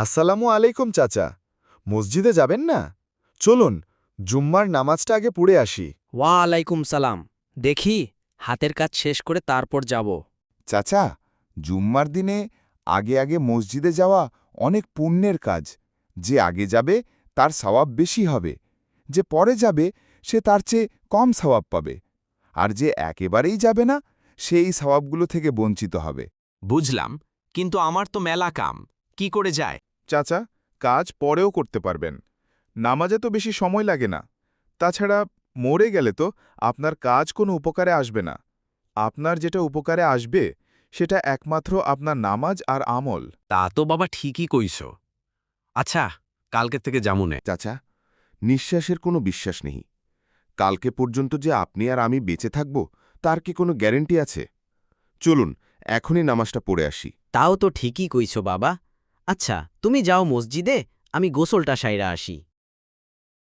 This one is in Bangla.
আসসালামু আলাইকুম চাচা। মসজিদে যাবেন না? চলুন জুম্মার নামাজটা আগে পড়ে আসি। ওয়া আলাইকুম সালাম। দেখি হাতের কাজ শেষ করে তারপর যাব। চাচা জুম্মার দিনে আগে আগে মসজিদে যাওয়া অনেক পুণ্যের কাজ। যে আগে যাবে তার সওয়াব বেশি হবে। যে পরে যাবে সে তার চেয়ে কম সওয়াব পাবে। আর যে একেবারেই যাবে না সে এই সওয়াবগুলো থেকে বঞ্চিত হবে। বুঝলাম কিন্তু আমার তো মেলা কাম। কি করে যায়? চাচা কাজ পরেও করতে পারবেন। নামাজে তো বেশি সময় লাগে না। তাছাড়া মরে গেলে তো আপনার কাজ কোনো উপকারে আসবে না। আপনার যেটা উপকারে আসবে সেটা একমাত্র আপনার নামাজ আর আমল। তা তো বাবা ঠিকই কইস আচ্ছা কালকে থেকে জামুনে চাচা নিঃশ্বাসের কোনো বিশ্বাস নেই। কালকে পর্যন্ত যে আপনি আর আমি বেঁচে থাকব তার কি কোনো গ্যারেন্টি আছে? চলুন এখনই নামাজটা পড়ে আসি। তাও তো ঠিকই কইছ বাবা। আচ্ছা তুমি যাও মসজিদে আমি গোসলটা সাইরা আসি।